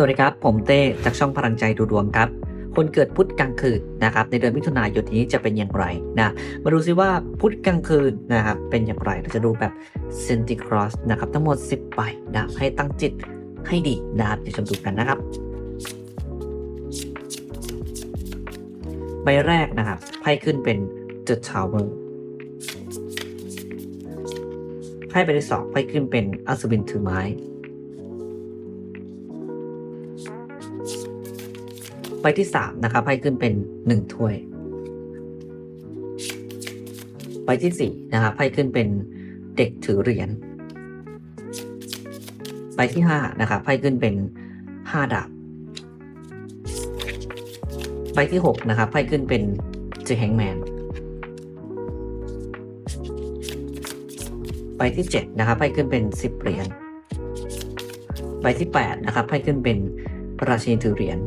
สวัสดีครับ ผมเต้จากช่องพลังใจดูดวงครับ คนเกิดพุธกลางคืนนะครับในเดือนมิถุนายนนี้จะเป็นอย่างไรนะมาดูซิว่าพุธกลางคืนนะครับเป็นอย่างไรเราจะดูแบบเซนติครอสนะครับทั้งหมด 10ใบนะให้ตั้งจิตให้ดีนะครับเดี๋ยวชมดูกันนะครับใบแรกนะครับไพ่ขึ้นเป็น The Tower ไพ่ใบที่สองไพ่ขึ้นเป็นอัศวินถือไม้ ใบที่สามนะครับไพ่ขึ้นเป็นหนึ่งถ้วย ใบที่สี่นะครับไพ่ขึ้นเป็นเด็กถือเหรียญ ใบที่ห้านะครับไพ่ขึ้นเป็นห้าดาบ ใบที่หกนะครับไพ่ขึ้นเป็นเจแฮงแมน ใบที่เจ็ดนะครับไพ่ขึ้นเป็นสิบเหรียญ ใบที่แปดนะครับไพ่ขึ้นเป็นราชินีถือเหรียญ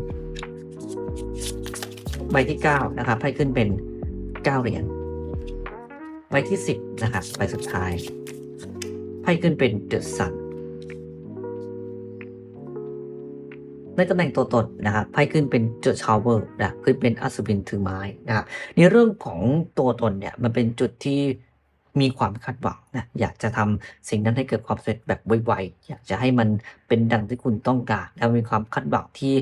ใบที่ 9 นะครับไพ่ขึ้นเป็น 9 เหรียญใบที่ 10 นะครับใบสุดท้ายไพ่ขึ้นเป็นเดอะซันในตำแหน่งตัวตนนะครับไพ่ขึ้นเป็นเดชาวเวอร์นะขึ้นเป็นอัศวินถือไม้นะครับในเรื่องของตัวตนเนี่ยมันเป็นจุดที่มีความคาดหวังนะอยากจะทำสิ่งนั้นให้เกิดความสำเร็จแบบไวๆอยากจะให้มัน เป็นดังที่คุณต้องการ แล้วมีความคาดหวังที่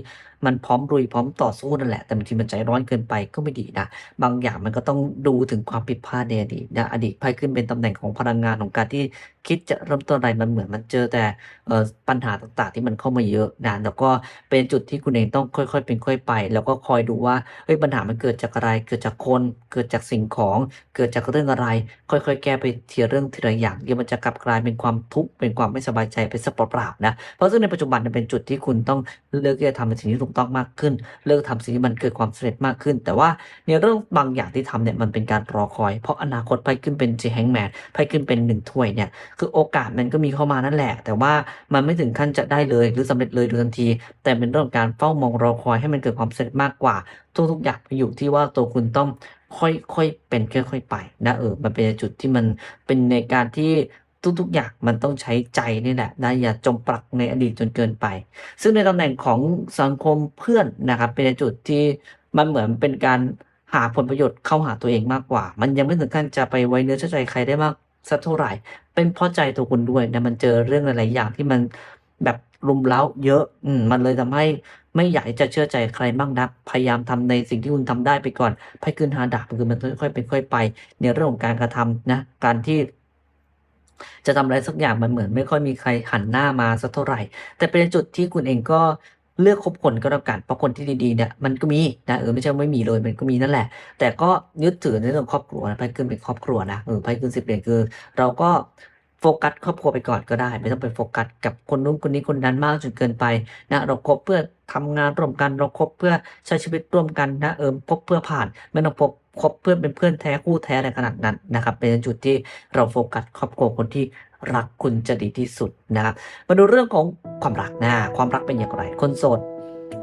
มันพร้อมรุยพร้อมต่อสู้นั่นแหละแต่บางทีมันใจร้อนเกินไปก็ไม่ดีนะ บางอย่างมันก็ต้องดูถึงความผิดพลาดในอดีตนะอดีตไพ่ขึ้นเป็นตำแหน่งของพลังงานของการที่คิดจะเริ่มต้นอะไรมันเหมือนมันเจอแต่ปัญหาต่างๆ ที่มันเข้ามาเยอะนะแล้วก็เป็นจุดที่คุณเองต้องค่อยๆ เป็นค่อยไป แล้วก็คอยดูว่าเฮ้ยปัญหามันเกิดจากอะไรเกิดจากคนเกิดจากสิ่งของเกิดจากเรื่องอะไร ค่อยๆ แก้ไปทีละเรื่องทีละอย่างเดี๋ยวมันจะกลับกลายเป็นความทุกข์เป็นความไม่สบายใจไปสักเปล่าๆนะเพราะซึ่งในปัจจุบันมันเป็นจุดที่คุณต้องเลือกที่จะทำในสิ่งที่ถูกต้องมากขึ้น เลิกทำสิ่งที่มันเกิดความสำเร็จมากขึ้น แต่ว่าในเรื่องบางอย่างที่ทำเนี่ยมันเป็นการรอคอย เพราะอนาคตไพ่ขึ้นเป็นจีแฮงแมนไพ่ขึ้นเป็นหนึ่งถ้วยเนี่ยคือโอกาสมันก็มีเข้ามานั่นแหละ แต่ว่ามันไม่ถึงขั้นจะได้เลยหรือสำเร็จเลยโดยทันที แต่เป็นเรื่องของการเฝ้ามองรอคอยให้มันเกิดความสำเร็จมากกว่าทุกๆอย่างอยู่ที่ว่าตัวคุณต้องค่อยๆเป็นค่อยๆไปนะเออมันเป็นจุดที่มันเป็นในการที่ ทุกๆ อย่างมันต้องใช้ใจนี่แหละนะอย่าจมปลักในอดีตจนเกินไป ซึ่งในตำแหน่งของสังคมเพื่อนนะครับเป็นจุดที่มันเหมือนเป็นการหาผลประโยชน์เข้าหาตัวเองมากกว่า มันยังไม่ถึงขั้นจะไปไว้เนื้อเชื่อใจใครได้มากสักเท่าไหร่ เป็นเพราะใจตัวคุณด้วยนะมันเจอเรื่องหลายๆอย่างที่มันแบบรุมเร้าเยอะอืมมันเลยทำให้ไม่อยากจะเชื่อใจใครบ้างนักพยายามทำในสิ่งที่คุณทำได้ไปก่อนไพ่ขึ้นหาดาบคือมันค่อยๆเป็นค่อยไป ในเรื่องของการกระทำนะ การที่ จะทำอะไรสักอย่างมันเหมือน ไม่ค่อยมีใครหันหน้ามาสักเท่าไหร่ แต่เป็นจุดที่คุณเองก็เลือกคบคนก็แล้วกันเพราะคนที่ดีๆเนี่ยมันก็มีนะเออไม่ใช่ไม่มีเลยมันก็มีนั่นแหละ แต่ก็ยึดถือในเรื่องครอบครัวนะไพ่ขึ้นเป็นครอบครัวนะเออไพ่ขึ้นสิบเหรียญคือ เราก็โฟกัสครอบครัวไปก่อนก็ได้ ไม่ต้องไปโฟกัสกับคนนู้นคนนี้คนนั้นมากจนเกินไปนะเราคบเพื่อทำงานร่วมกันเราคบเพื่อใช้ชีวิตร่วมกันนะเออพบเพื่อผ่านไม่ต้องพบ คบเพื่อนเป็นเพื่อนแท้คู่แท้อะไรขนาดนั้นนะครับ เป็นจุดที่เราโฟกัสครอบครัวคนที่รักคุณจะดีที่สุดนะครับ มาดูเรื่องของความรักนะความรักเป็นอย่างไร คนโสด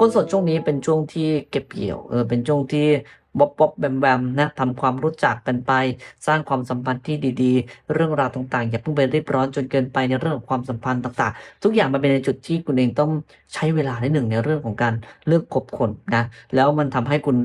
คนโสดช่วงนี้เป็นช่วงที่เก็บเกี่ยวเออเป็นช่วงที่บ๊อบบ๊อบแบมแบมนะทำความรู้จักกันไป สร้างความสัมพันธ์ที่ดีๆ เรื่องราวต่างๆ อย่าเพิ่งไปรีบร้อนจนเกินไปในเรื่องของความสัมพันธ์ต่างๆ ทุกอย่างมันเป็นในจุดที่คุณเองต้องใช้เวลาในหนึ่งในเรื่องของการเลือกคบคนนะแล้วมันทำให้คุณ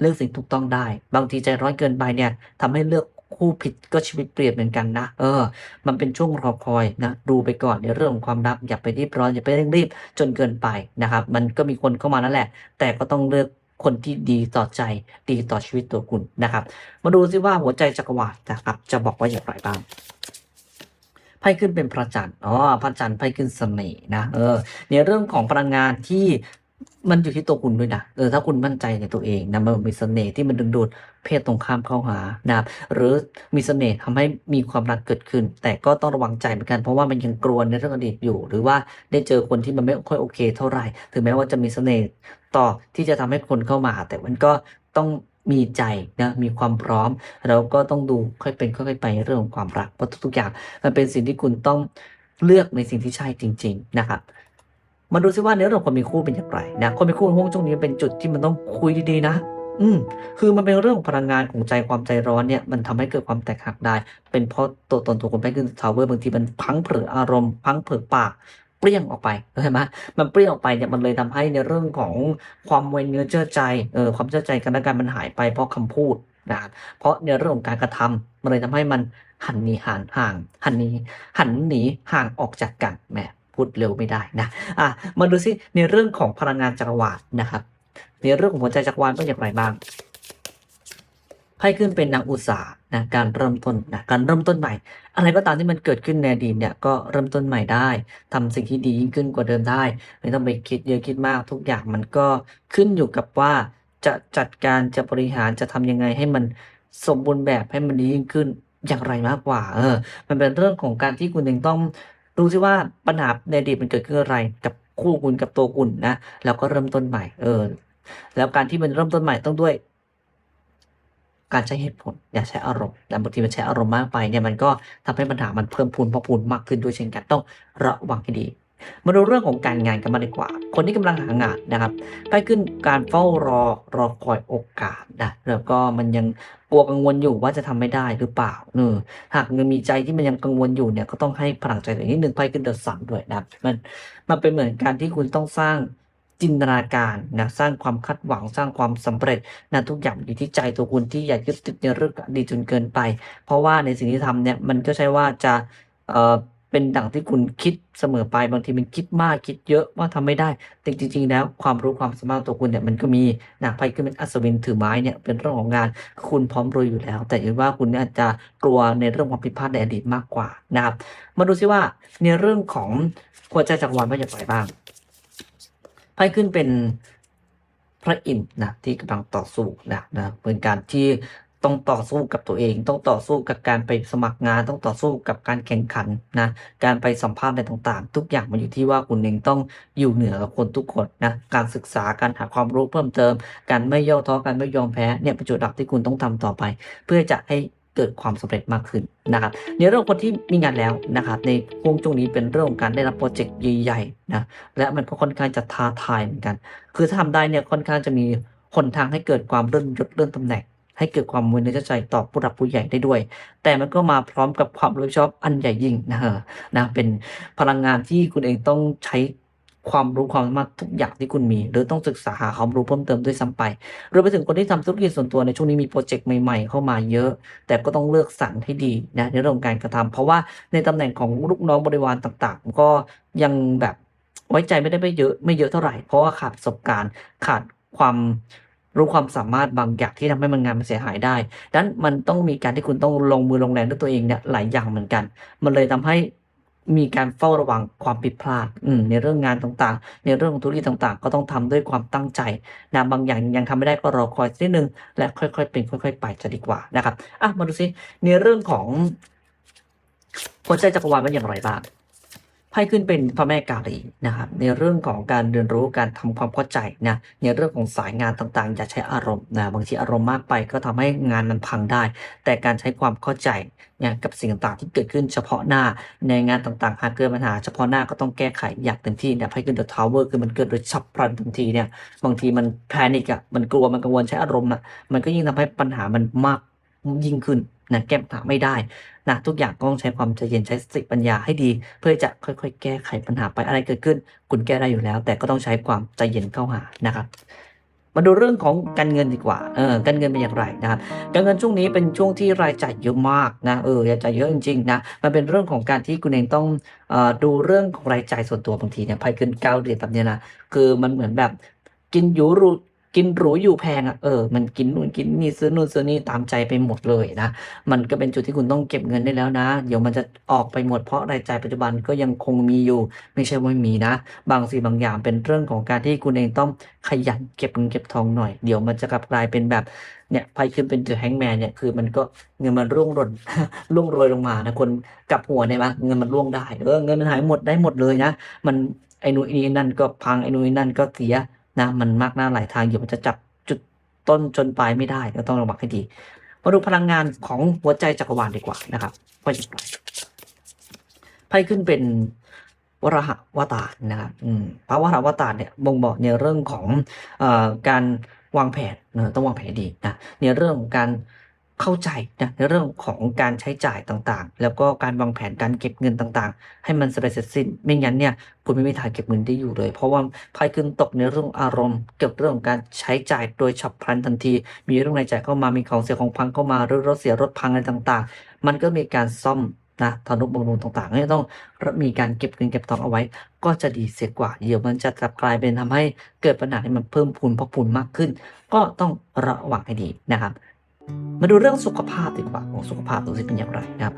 เลือกสิ่งถูกต้องได้ บางทีใจร้อนเกินไปเนี่ยทำให้เลือกคู่ผิดก็ชีวิตเปลี่ยนเหมือนกันนะ เออ มันเป็นช่วงรอคอยนะ ดูไปก่อนในเรื่องของความรักอย่าไปรีบร้อนอย่าไปเร่งรีบจนเกินไปนะครับ มันก็มีคนเข้ามานั่นแหละ แต่ก็ต้องเลือกคนที่ดีต่อใจดีต่อชีวิตตัวคุณนะครับ มาดูซิว่าหัวใจจักรวาลนะครับ จะบอกว่าอย่างไรบ้างไพ่ขึ้นเป็นพระจันทร์ อ๋อ พระจันทร์ไพ่ขึ้นเสน่ห์นะ เออ ในเรื่องของพลังงานที่ มันอยู่ที่ตัวคุณด้วยนะเออถ้าคุณมั่นใจในตัวเองนะมันมีเสน่ห์ที่มันดึงดูดเพศตรงข้ามเข้าหานะครับหรือมีเสน่ห์ทำให้มีความรักเกิดขึ้น แต่ก็ต้องระวังใจเหมือนกันเพราะว่ามันยังกลัวในเรื่องอดีตอยู่ หรือว่าได้เจอคนที่มันไม่ค่อยโอเค เท่าไหร่ ถึงแม้ว่าจะมีเสน่ห์ต่อที่จะทำให้คนเข้ามา แต่มันก็ต้องมีใจนะมีความพร้อมเราก็ต้องดูค่อยเป็นค่อยไปเรื่องของความรักเพราะทุกๆอย่างมันเป็นสิ่งที่คุณต้องเลือกในสิ่งที่ใช่จริง ๆ นะครับ มาดูซิว่าในเรื่องของคนมีคู่เป็นอย่างไรนะคนมีคู่ในห้วงช่วงนี้เป็นจุดที่มันต้องคุยดีๆนะ อืมคือมันเป็นเรื่องของพลังงานของใจความใจร้อนเนี่ยมันทำให้เกิดความแตกหักได้ เป็นเพราะตัวตนตัวคนแพ้ขึ้นทาวเวอร์บางทีมันพังเผลออารมณ์พังเผลอปากเปรี้ยงออกไปเข้าใจไหมมันเปรี้ยงออกไปเนี่ยมันเลยทำให้ในเรื่องของความไว้เนื้อเชื่อใจเออความเชื่อใจกันและกันมันหายไปเพราะคำพูดนะครับเพราะในเรื่องของการกระทำมันเลยทำให้มันหันหนีห่างห่าง หันหนีหันหนีห่างออกจากกันแหม พูดเร็วไม่ได้นะอะมาดูซิในเรื่องของพลังงานจักรวาลนะครับ ในเรื่องของหัวใจจักรวาลเป็นอย่างไรบ้างไพ่ขึ้นเป็นนางอุตสาห์นะการเริ่มต้นนะการเริ่มต้นใหม่ อะไรก็ตามที่มันเกิดขึ้นในอดีตเนี่ยก็เริ่มต้นใหม่ได้ทำสิ่งที่ดียิ่งขึ้นกว่าเดิมได้ ไม่ต้องไปคิดเยอะคิดมากทุกอย่างมันก็ขึ้นอยู่กับว่าจะจัดการจะบริหารจะทำยังไงให้มันสมบูรณ์แบบให้มันดียิ่งขึ้นอย่างไรมากกว่า เออ มันเป็นเรื่องของการที่คุณเองต้อง ดูซิว่าปัญหาในอดีตมันเกิดขึ้นอะไรกับคู่คุณกับตัวคุณนะแล้วก็เริ่มต้นใหม่เออ แล้วการที่มันเริ่มต้นใหม่ต้องด้วย การใช้เหตุผลอย่าใช้อารมณ์แต่บางทีมันใช้อารมณ์มากไปเนี่ยมันก็ทำให้ปัญหามันเพิ่มพูนพอกพูนมากขึ้นด้วยเช่นกันต้องระวังให้ดี มาดูเรื่องของการงานกันมาดีกว่า คนที่กำลังหางานนะครับไปขึ้นการเฝ้ารอรอคอยโอกาสนะแล้วก็มันยังกลัวกังวลอยู่ว่าจะทำไม่ได้หรือเปล่าเออหากยังมีใจที่มันยังกังวลอยู่เนี่ยก็ต้องให้พลังใจตัวเองนิดนึงไปขึ้นเดอะสันด้วยนะมันมันเป็นเหมือนการที่คุณต้องสร้างจินตนาการนะสร้างความคาดหวังสร้างความสำเร็จนะทุกอย่างอยู่ที่ใจตัวคุณที่อย่ายึดติดในเรื่องอดีตจนเกินไป เพราะว่าในสิ่งที่ทำเนี่ยมันก็ใช่ว่าจะเอ่อ เป็นดั่งที่คุณคิดเสมอไปบางทีมันคิดมากคิดเยอะว่าทำไม่ได้แต่จริง ๆ แล้วความรู้ความสามารถตัวคุณเนี่ยมันก็มีนะไพ่ขึ้นเป็นอัศวินถือไม้เนี่ยเป็นเรื่องของงานคุณพร้อมรวยอยู่แล้ว แต่ยังว่าคุณเนี่ยอาจจะกลัวในเรื่องความผิดพลาดในอดีตมากกว่านะครับ มาดูซิว่าในเรื่องของหัวใจจักรวาลว่าอย่างไรบ้างไพ่ขึ้นเป็นพระอินทร์นะที่กำลังต่อสู้นะนะเป็นการที่ ต้องต่อสู้กับตัวเอง ต้องต่อสู้กับการไปสมัครงาน ต้องต่อสู้กับการแข่งขันนะการไปสัมภาษณ์อะไรต่างๆ ทุกอย่างมันอยู่ที่ว่าคุณเองต้องอยู่เหนือกับคนทุกคนนะการศึกษาการหาความรู้เพิ่มเติม การไม่ย่อท้อการไม่ยอมแพ้เนี่ยเป็นจุดหลักที่คุณต้องทำต่อไป เพื่อจะให้เกิดความสำเร็จมากขึ้นนะครับในเรื่องคนที่มีงานแล้วนะครับในช่วงช่วงนี้เป็นเรื่องของการได้รับโปรเจกต์ใหญ่ๆนะและมันก็ค่อนข้างจะท้าทายเหมือนกัน คือถ้าทำได้เนี่ยค่อนข้างจะมีหนทางให้เกิดความเลื่อนยศเลื่อนตำแหน่ง ให้เกิดความมือในใจต่อผู้หลักผู้ใหญ่ได้ด้วย แต่มันก็มาพร้อมกับความรับผิดชอบอันใหญ่ยิ่งนะฮะนะเป็นพลังงานที่คุณเองต้องใช้ความรู้ความสามารถทุกอย่างที่คุณมี หรือต้องศึกษาหาความรู้เพิ่มเติมด้วยซ้ำไปรวมไปถึงคนที่ทำธุรกิจส่วนตัวในช่วงนี้มีโปรเจกต์ใหม่ๆ เข้ามาเยอะ แต่ก็ต้องเลือกสรรให้ดีนะในเรื่องการกระทำเพราะว่าในตำแหน่งของลูกน้องบริวารต่างๆ ก็ยังแบบไว้ใจไม่ได้ไม่เยอะไม่เยอะเท่าไหร่ เพราะว่าขาดประสบการณ์ขาดความ รู้ความสามารถบางอย่างที่ทำให้มันงานมันเสียหายได้ดังนั้นมันต้องมีการที่คุณต้องลงมือลงแรงด้วยตัวเองเนี่ยหลายอย่างเหมือนกัน มันเลยทำให้มีการเฝ้าระวังความผิดพลาดในเรื่องงานต่างๆ ในเรื่องของธุรกิจต่างๆ ก็ต้องทำด้วยความตั้งใจนะบางอย่างยังทำไม่ได้ก็รอคอยสักนิดนึง และค่อยๆเป็นค่อย ๆ ไปจะดีกว่านะครับอะมาดูซิในเรื่องของหัวใจจักรวาลเป็นอย่างไรบ้าง ไพ่ขึ้นเป็นพระแม่กาลีนะครับในเรื่องของการเรียนรู้การทำความเข้าใจนะในเรื่องของสายงานต่างๆ อย่าใช้อารมณ์นะบางทีอารมณ์มากไปก็ทำให้งานมันพังได้ แต่การใช้ความเข้าใจเนี่ยกับสิ่งต่างๆที่เกิดขึ้นเฉพาะหน้าในงานต่างๆหากเกิดปัญหาเฉพาะหน้าก็ต้องแก้ไขอย่างเต็มที่เนี่ยไพ่ขึ้นเดอะทาวเวอร์คือมันเกิดโดยฉับพลันทันทีเนี่ยบางทีมันแพนิกอะมันกลัวมันกังวลใช้อารมณ์อะมันก็ยิ่งทำให้ปัญหามันมากยิ่งขึ้น นะแก้ปัญหาไม่ได้นะทุกอย่างก็ต้องใช้ความใจเย็นใช้สติปัญญาให้ดี เพื่อจะค่อยๆ แก้ไขปัญหาไปอะไรเกิดขึ้น คุณแก้ได้อยู่แล้ว แต่ก็ต้องใช้ความใจเย็นเข้าหานะครับมาดูเรื่องของการเงินดีกว่า เออ การเงินเป็นอย่างไรนะครับ การเงินช่วงนี้เป็นช่วงที่รายจ่ายเยอะมากนะ เออ รายจ่ายเยอะจริงๆนะ มันเป็นเรื่องของการที่คุณเองต้องออดูเรื่องของรายจ่ายส่วนตัวบางทีเนี่ยไพ่ขึ้นเก้าเหรียญแบบนี้นะ คือมันเหมือนแบบกินหรูหรู กินหรูอยู่แพงอะเออมันกินนู่นกินนี่ซื้อนู่นซื้อนี่ตามใจไปหมดเลยนะมันก็เป็นจุดที่คุณต้องเก็บเงินได้แล้วนะ เดี๋ยวมันจะออกไปหมดเพราะรายจ่ายปัจจุบันก็ยังคงมีอยู่ ไม่ใช่ว่าไม่มีนะ บางสิ่งบางอย่างเป็นเรื่องของการที่คุณเองต้องขยันเก็บเงินเก็บทองหน่อย เดี๋ยวมันจะกลับกลายเป็นแบบเนี่ยไพ่ขึ้นเป็นเดอแฮงแมนเนี่ยคือมันก็เงินมันร่วงหล่นร่วงโรยลงมานะคนกับหัวเนี่ยมั้ยเงินมันร่วงได้เออเงินมันหายหมดได้หมดเลยนะ มันไอ้นู่นไอ้นี่นั่นก็พังไอ้นู่นไอ้นั่นก็เสีย นะมันมากหน้าหลายทางอยู่มันจะจับจุดต้นจนปลายไม่ได้ก็ต้องระวังให้ดีมาดูพลังงานของหัวใจจักรวาลดีกว่านะครับว่าอย่างไพ่ขึ้นเป็นวรหวตารนะครับพระวรหวตารเนี่ยบ่งบอกในเรื่องของอการวางแผนนะต้องวางแผนดีนะในเรื่องของการ เข้าใจนะในเรื่องของการใช้จ่ายต่างๆ แล้วก็การวางแผนการเก็บเงินต่างๆ ให้มันสำเร็จเสร็จสิ้น ไม่งั้นเนี่ยคุณไม่มีทางเก็บเงินได้อยู่เลย เพราะว่าไพ่ขึ้นตกในเรื่องอารมณ์ เกี่ยวกับเรื่องของการใช้จ่ายโดยฉับพลันทันที มีเรื่องรายจ่ายเข้ามามีของเสียของพังเข้ามาหรือรถเสียรถพังอะไรต่างๆ มันก็มีการซ่อมนะทนุบำรุงต่างๆก็ต้องมีการเก็บเงินเก็บทองเอาไว้ ก็จะดีเสียกว่าเดี๋ยวมันจะกลับกลายเป็นทำให้เกิดปัญหาที่มันเพิ่มพูนพอกพูนมากขึ้น ก็ต้องระวังให้ดีนะครับ มาดูเรื่องสุขภาพดีกว่าของสุขภาพดูสิเป็นอย่างไรนะครับ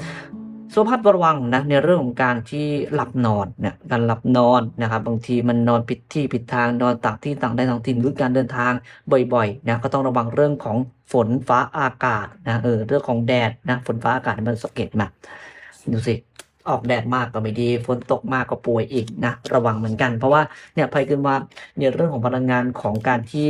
สุขภาพระวังนะในเรื่องของการที่หลับนอนเนี่ยการหลับนอนนะครับบางทีมันนอนผิดที่ผิดทางนอนต่างที่ต่างได้ต่างถิ่นหรือการเดินทางบ่อยๆนะก็ต้องระวังเรื่องของฝนฟ้าอากาศนะเออเรื่องของแดดนะฝนฟ้าอากาศมันสังเก็ตมาดูสิออกแดดมากก็ไม่ดีฝนตกมากก็ป่วยอีกนะระวังเหมือนกัน เพราะว่าเนี่ยภัยขึ้นว่าเนี่ยเรื่องของพลังงานของการที่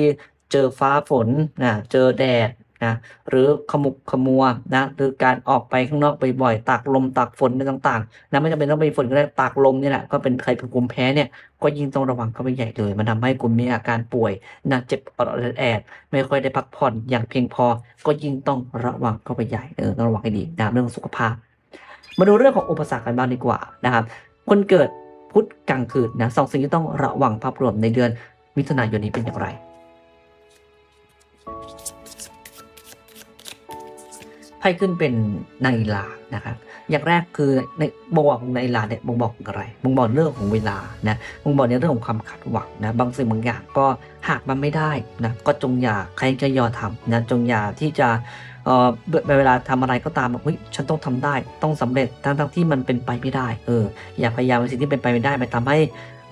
เจอฟ้าฝนนะเจอแดด นะหรือขมุกขมัวนะหรือการออกไปข้างนอกบ่อยๆตากลมตากฝนอะไรต่างๆนะไม่จำเป็นต้องไปฝนก็ได้ตากลมนี่แหละก็เป็นใครเป็นกลุ่มแพ้เนี่ยก็ยิ่งต้องระวังเข้าไปใหญ่เลยมันทำให้คุณมีอาการป่วยนะเจ็บออดแอดไม่ค่อยได้พักผ่อนอย่างเพียงพอ ก็ยิ่งต้องระวังเข้าไปใหญ่เออต้องระวังให้ดีนะเรื่องสุขภาพ มาดูเรื่องของอุปสรรคกันบ้างดีกว่านะครับคนเกิดพุธกลางคืนนะสองสิ่งที่ต้องระวังภาพรวมในเดือนมิถุนายนนี้เป็นอย่างไร ไพ่ขึ้นเป็นนางอีลานะครับ อย่างแรกคือในบ่งบอกนางอีลาเนี่ยบ่งบอกอะไรบ่งบอกเรื่องของเวลานะบ่งบอกในเรื่องของความคาดหวังนะบางสิ่งบางอย่างก็หากมันไม่ได้นะก็จงอย่าใครจะยอทำนะจงอย่าที่จะเอ่อเวลาทำอะไรก็ตามแบบเฮ้ยฉันต้องทำได้ ต้องสำเร็จทั้งทั้งที่มันเป็นไปไม่ได้เอออย่าพยายามในสิ่งที่เป็นไปไม่ได้ไปทำให้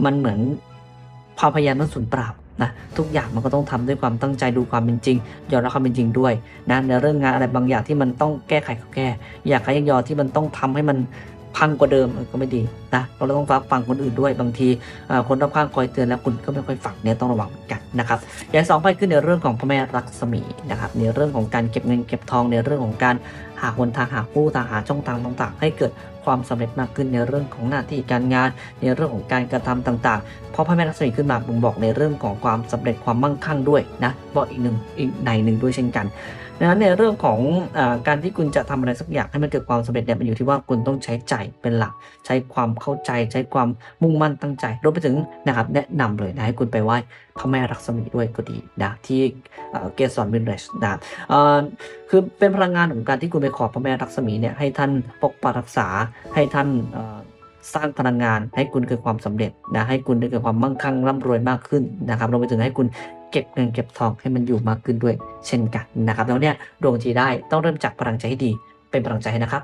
มันเหมือนความพยายามนั้นสูญเปล่า นะทุกอย่างมันก็ต้องทำด้วยความตั้งใจดูความเป็นจริงยอมรับความเป็นจริงด้วยนะในเรื่องงานอะไรบางอย่างที่มันต้องแก้ไขก็แก้ อยากขยันยอที่มันต้องทำให้มันพังกว่าเดิมก็ไม่ดีนะเราต้องฟังฟังคนอื่นด้วยบางทีคนรอบข้างคอยเตือนแล้วคุณก็ไม่ค่อยฟังเนี่ยต้องระวังกันนะครับอย่างสองไปขึ้นในเรื่องของพระแม่รักษมีนะครับในเรื่องของการเก็บเงินเก็บทองในเรื่องของการหาคนทางหาผู้ทางหาช่องทางต่างๆ ให้เกิดความสำเร็จมากขึ้นในเรื่องของหน้าที่การงาน ในเรื่องของการกระทำต่างๆ เพราะพระแม่ลักษมีขึ้นมาบ่งบอกในเรื่องของความสำเร็จความมั่งคั่งด้วยนะบอกอีกหนึ่งอีกในหนึ่งด้วยเช่นกันดังนั้นในเรื่องของอการที่คุณจะทำอะไรสักอย่างให้มันเกิดความสำเร็จเนี่ยมันอยู่ที่ว่าคุณต้องใช้ใจเป็นหลัก ใช้ความเข้าใจ ใช้ความมุ่งมั่นตั้งใจรวมไปถึงนะครับแนะนำเลยนะให้คุณไปไหว้พระแม่รักษมีด้วยก็ดีนะที่เกสรวินเรชนะคือเป็นพลังงานของการที่คุณไปขอพระแม่รักษมีเนี่ยให้ท่านปกปักรักษาให้ท่านสร้างพลังงานให้คุณเกิดความสำเร็จนะให้คุณได้เกิดความมั่งคั่งร่ำรวยมากขึ้นนะครับรวมไปถึงให้คุณเก็บเงินเก็บทองให้มันอยู่มากขึ้นด้วยเช่นกันนะครับแล้วเนี่ยดวงทีได้ต้องเริ่มจากพลังใจให้ดีเป็นพลังใจให้นะครับ